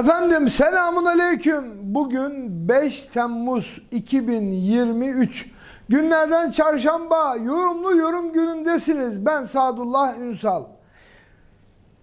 Efendim selamun aleyküm. Bugün 5 Temmuz 2023. Günlerden çarşamba yorumlu yorum günündesiniz. Ben Sadullah Ünsal.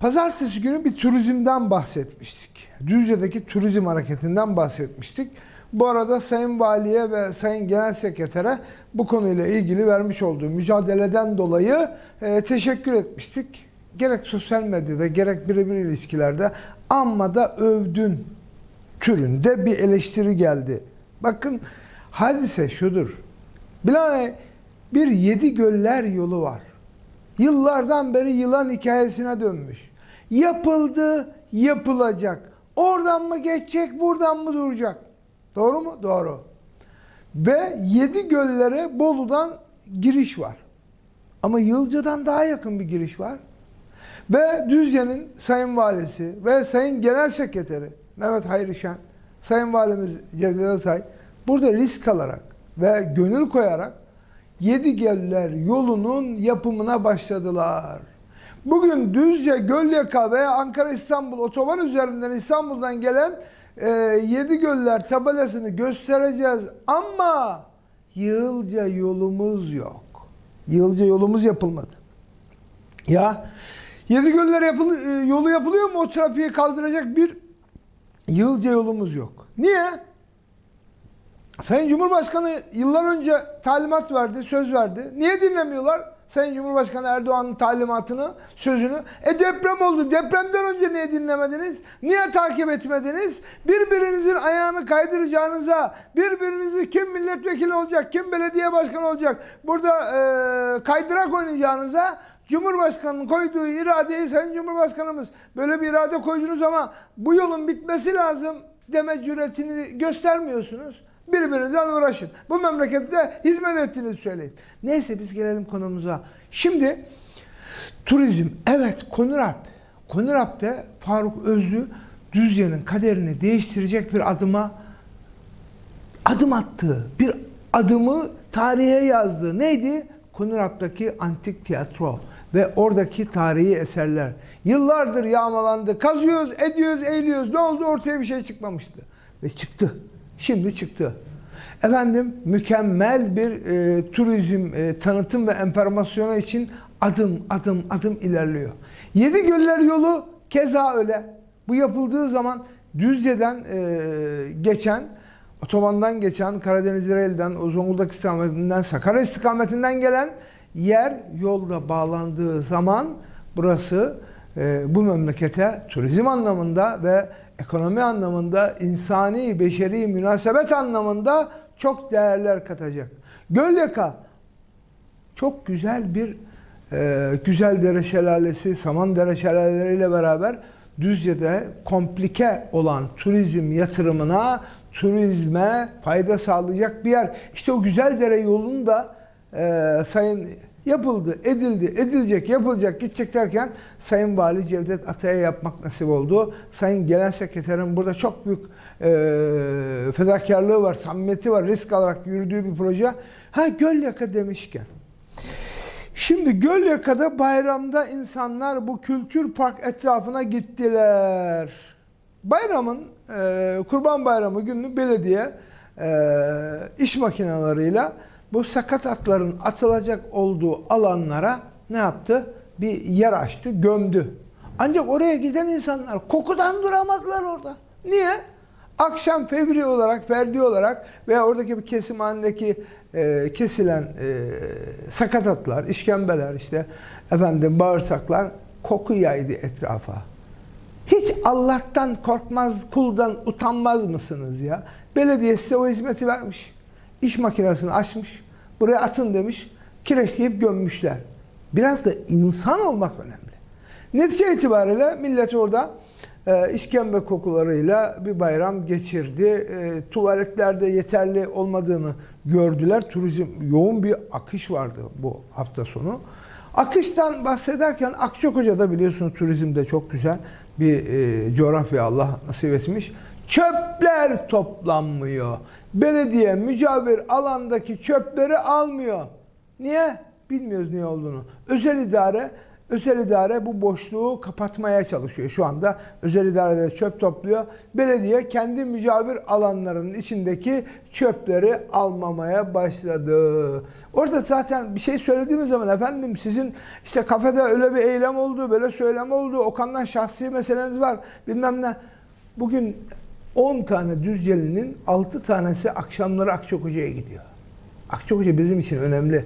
Pazartesi günü bir turizmden bahsetmiştik. Düzce'deki turizm hareketinden bahsetmiştik. Bu arada Sayın Valiye ve Sayın Genel Sekretere bu konuyla ilgili vermiş olduğu mücadeleden dolayı e, teşekkür etmiştik. Gerek sosyal medyada gerek birebir ilişkilerde amma da övdün türünde bir eleştiri geldi. Bakın hadise şudur. Bilane bir yedi göller yolu var. Yıllardan beri yılan hikayesine dönmüş. Yapıldı, yapılacak. Oradan mı geçecek, buradan mı duracak? Doğru mu? Doğru. Ve yedi göllere Bolu'dan giriş var. Ama Yılca'dan daha yakın bir giriş var. Ve Düzce'nin Sayın Valisi ve Sayın Genel Sekreteri Mehmet Hayri Şen, Sayın Valimiz Cevdet Atay burada risk alarak ve gönül koyarak Yedi Göller yolunun yapımına başladılar. Bugün Düzce, Gölyaka veya Ankara İstanbul otoban üzerinden İstanbul'dan gelen e, Yedi Göller tabelasını göstereceğiz ama Yığılca yolumuz yok. Yığılca yolumuz yapılmadı. Ya Yedi Göller yapılı, e, yolu yapılıyor mu o trafiği kaldıracak bir Yığılca yolumuz yok. Niye? Sayın Cumhurbaşkanı yıllar önce talimat verdi, söz verdi. Niye dinlemiyorlar? Sayın Cumhurbaşkanı Erdoğan'ın talimatını, sözünü. E deprem oldu. Depremden önce niye dinlemediniz? Niye takip etmediniz? Birbirinizin ayağını kaydıracağınıza, birbirinizi kim milletvekili olacak, kim belediye başkanı olacak, burada e, kaydırak oynayacağınıza Cumhurbaşkanının koyduğu iradeyi Sayın Cumhurbaşkanımız böyle bir irade koydunuz ama bu yolun bitmesi lazım deme cüretini göstermiyorsunuz. Birbirinizden uğraşın. Bu memlekette hizmet ettiğinizi söyleyin. Neyse biz gelelim konumuza. Şimdi turizm. Evet Konuralp. Konuralp'te Faruk Özlü Düzce'nin kaderini değiştirecek bir adıma adım attı. Bir adımı tarihe yazdı. Neydi? Konuralp'taki antik tiyatro ve oradaki tarihi eserler. Yıllardır yağmalandı. Kazıyoruz, ediyoruz, eğiliyoruz. Ne oldu? Ortaya bir şey çıkmamıştı. Ve çıktı. Şimdi çıktı. Efendim mükemmel bir e, turizm e, tanıtım ve enformasyonu için adım adım adım ilerliyor. Yedi Göller yolu keza öyle. Bu yapıldığı zaman Düzce'den e, geçen, otobandan geçen, Karadeniz Ereğli'den, Zonguldak istikametinden, Sakarya istikametinden gelen yer yolda bağlandığı zaman burası e, bu memlekete turizm anlamında ve ekonomi anlamında, insani, beşeri münasebet anlamında çok değerler katacak. Gölyaka çok güzel bir e, güzel dere şelalesi, saman dere şelaleleriyle beraber Düzce'de komplike olan turizm yatırımına, turizme fayda sağlayacak bir yer. İşte o güzel dere yolunu da e, Sayın yapıldı, edildi, edilecek, yapılacak, gidecek derken Sayın Vali Cevdet Atay'a yapmak nasip oldu. Sayın Genel Sekreterin burada çok büyük e, fedakarlığı var, samimiyeti var, risk alarak yürüdüğü bir proje. Ha Gölyaka demişken. Şimdi Gölyaka'da bayramda insanlar bu kültür park etrafına gittiler. Bayramın, e, Kurban Bayramı günü belediye e, iş makinalarıyla bu sakat atların atılacak olduğu alanlara ne yaptı? Bir yer açtı, gömdü. Ancak oraya giden insanlar kokudan duramadılar orada. Niye? Akşam fevri olarak, ferdi olarak veya oradaki bir kesim halindeki e, kesilen e, sakatatlar, işkembeler işte efendim bağırsaklar koku yaydı etrafa. Hiç Allah'tan korkmaz, kuldan utanmaz mısınız ya? Belediye size o hizmeti vermiş. İş makinesini açmış. Buraya atın demiş. Kireçleyip gömmüşler. Biraz da insan olmak önemli. Netice itibariyle millet orada e, işkembe kokularıyla bir bayram geçirdi. E, tuvaletlerde yeterli olmadığını gördüler. Turizm yoğun bir akış vardı bu hafta sonu. Akıştan bahsederken Akçakoca'da biliyorsunuz turizmde çok güzel bir e, coğrafya Allah nasip etmiş. Çöpler toplanmıyor. Belediye mücavir alandaki çöpleri almıyor. Niye? Bilmiyoruz niye olduğunu. Özel idare Özel idare bu boşluğu kapatmaya çalışıyor şu anda. Özel idarede çöp topluyor. Belediye kendi mücavir alanlarının içindeki çöpleri almamaya başladı. Orada zaten bir şey söylediğimiz zaman efendim sizin işte kafede öyle bir eylem oldu, böyle söylem oldu. Okan'dan şahsi meseleniz var. Bilmem ne. Bugün 10 tane Düzceli'nin 6 tanesi akşamları Akçakoca'ya gidiyor. Akçakoca bizim için önemli.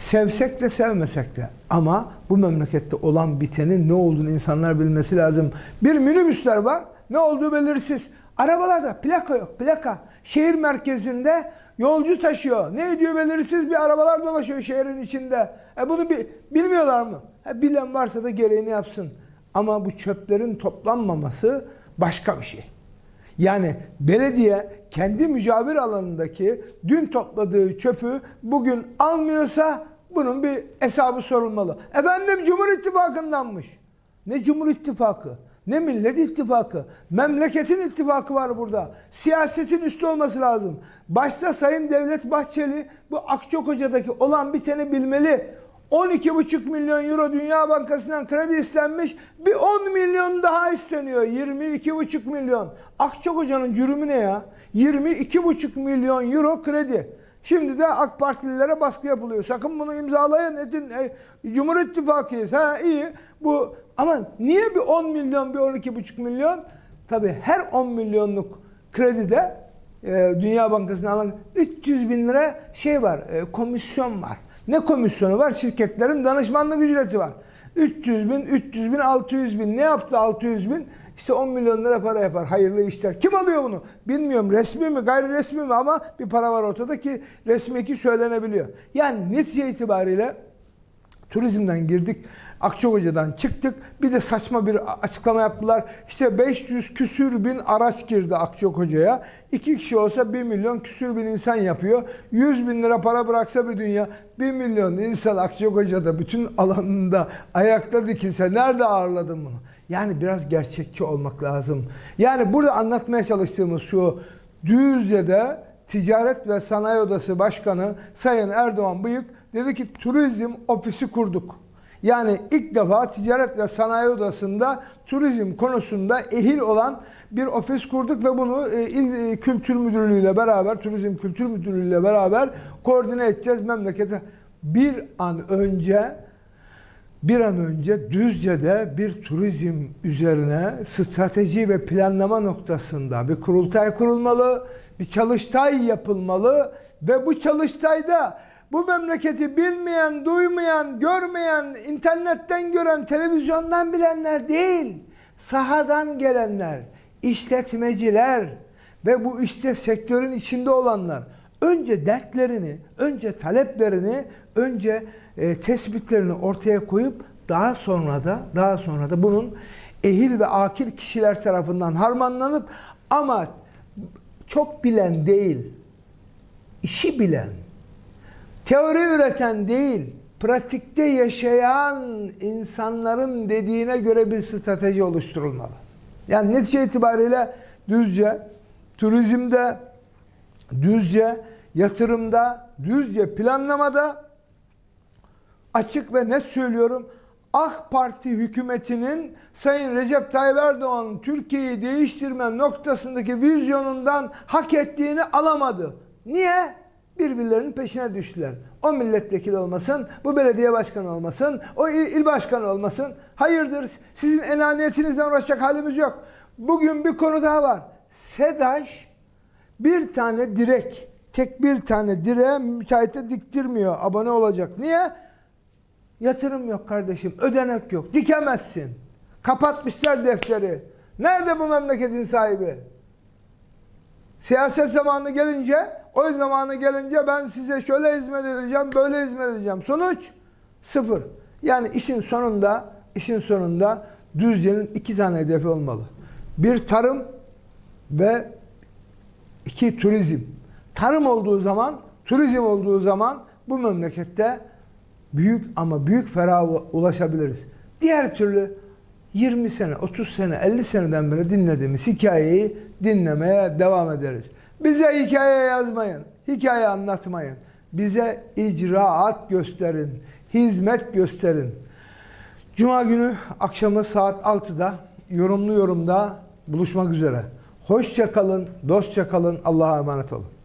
Sevsek de sevmesek de ama bu memlekette olan bitenin ne olduğunu insanlar bilmesi lazım. Bir minibüsler var. Ne olduğu belirsiz. Arabalarda plaka yok. Plaka. Şehir merkezinde yolcu taşıyor. Ne ediyor belirsiz bir arabalar dolaşıyor şehrin içinde. E bunu bi- bilmiyorlar mı? E bilen varsa da gereğini yapsın. Ama bu çöplerin toplanmaması başka bir şey. Yani belediye kendi mücavir alanındaki dün topladığı çöpü bugün almıyorsa bunun bir hesabı sorulmalı. Efendim Cumhur İttifakı'ndanmış. Ne Cumhur İttifakı? Ne Millet İttifakı? Memleketin ittifakı var burada. Siyasetin üstü olması lazım. Başta Sayın Devlet Bahçeli bu Akçakoca'daki olan biteni bilmeli. 12,5 milyon euro Dünya Bankası'ndan kredi istenmiş. Bir 10 milyon daha isteniyor. 22,5 milyon. Akçakoca'nın cürümü ne ya? 22,5 milyon euro kredi. Şimdi de AK Partililere baskı yapılıyor. Sakın bunu imzalayın. Edin. E, Cumhur İttifakı'yız. Ha iyi. Bu ama niye bir 10 milyon bir 12,5 milyon? Tabii her 10 milyonluk kredide e, Dünya Bankası'ndan alan 300 bin lira şey var. e, komisyon var. Ne komisyonu var? Şirketlerin danışmanlık ücreti var. 300 bin, 300 bin, 600 bin. Ne yaptı 600 bin? İşte 10 milyon lira para yapar. Hayırlı işler. Kim alıyor bunu? Bilmiyorum. Resmi mi, gayri resmi mi ama bir para var ortada ki resmi ki söylenebiliyor. Yani netice itibariyle turizmden girdik. Akçakoca'dan çıktık. Bir de saçma bir açıklama yaptılar. İşte 500 küsür bin araç girdi Akçakoca'ya. İki kişi olsa 1 milyon küsür bin insan yapıyor. 100 bin lira para bıraksa bir dünya 1 milyon insan Akçakoca'da bütün alanında ayakta dikilse nerede ağırladın bunu? Yani biraz gerçekçi olmak lazım. Yani burada anlatmaya çalıştığımız şu Düzce'de Ticaret ve Sanayi Odası Başkanı Sayın Erdoğan Bıyık dedi ki turizm ofisi kurduk. Yani ilk defa Ticaret ve Sanayi Odası'nda turizm konusunda ehil olan bir ofis kurduk ve bunu e, İl Kültür Müdürlüğü ile beraber, Turizm Kültür Müdürlüğü ile beraber koordine edeceğiz memlekete. Bir an önce bir an önce Düzce'de bir turizm üzerine strateji ve planlama noktasında bir kurultay kurulmalı, bir çalıştay yapılmalı ve bu çalıştayda bu memleketi bilmeyen, duymayan, görmeyen, internetten gören, televizyondan bilenler değil, sahadan gelenler, işletmeciler ve bu işte sektörün içinde olanlar önce dertlerini, önce taleplerini, önce e, tespitlerini ortaya koyup daha sonra da daha sonra da bunun ehil ve akil kişiler tarafından harmanlanıp ama çok bilen değil, işi bilen, teori üreten değil, pratikte yaşayan insanların dediğine göre bir strateji oluşturulmalı. Yani netice itibariyle düzce, turizmde, düzce, yatırımda, düzce planlamada açık ve net söylüyorum. AK Parti hükümetinin Sayın Recep Tayyip Erdoğan Türkiye'yi değiştirme noktasındaki vizyonundan hak ettiğini alamadı. Niye? Birbirlerinin peşine düştüler. O milletvekili olmasın, bu belediye başkanı olmasın, o il, il başkanı olmasın. Hayırdır? Sizin enaniyetinizden uğraşacak halimiz yok. Bugün bir konu daha var. SEDAŞ bir tane direk, tek bir tane direğe müteahhite diktirmiyor. Abone olacak. Niye? Yatırım yok kardeşim. Ödenek yok. Dikemezsin. Kapatmışlar defteri. Nerede bu memleketin sahibi? Siyaset zamanı gelince, oy zamanı gelince ben size şöyle hizmet edeceğim, böyle hizmet edeceğim. Sonuç sıfır. Yani işin sonunda, işin sonunda Düzce'nin iki tane hedefi olmalı. Bir tarım ve iki turizm. Tarım olduğu zaman, turizm olduğu zaman bu memlekette büyük ama büyük feraha ulaşabiliriz. Diğer türlü 20 sene, 30 sene, 50 seneden beri dinlediğimiz hikayeyi dinlemeye devam ederiz. Bize hikaye yazmayın, hikaye anlatmayın. Bize icraat gösterin, hizmet gösterin. Cuma günü akşamı saat 6'da yorumlu yorumda buluşmak üzere. Hoşça kalın, dostça kalın. Allah'a emanet olun.